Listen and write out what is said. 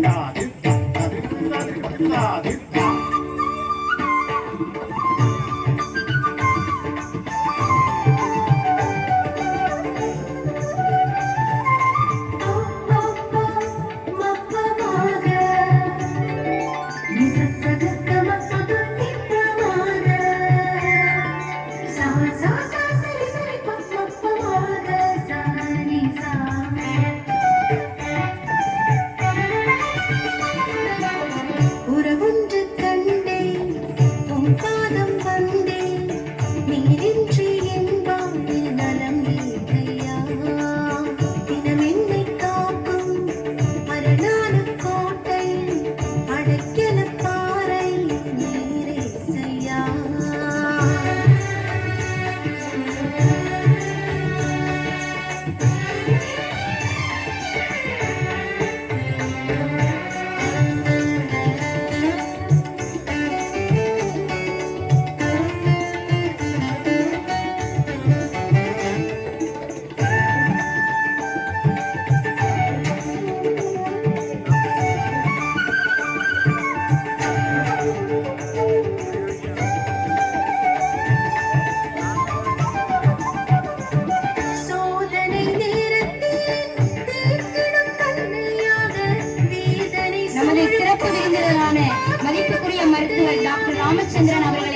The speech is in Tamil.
Nah, டாக்டர் ராமச்சந்திரன் அவர்களை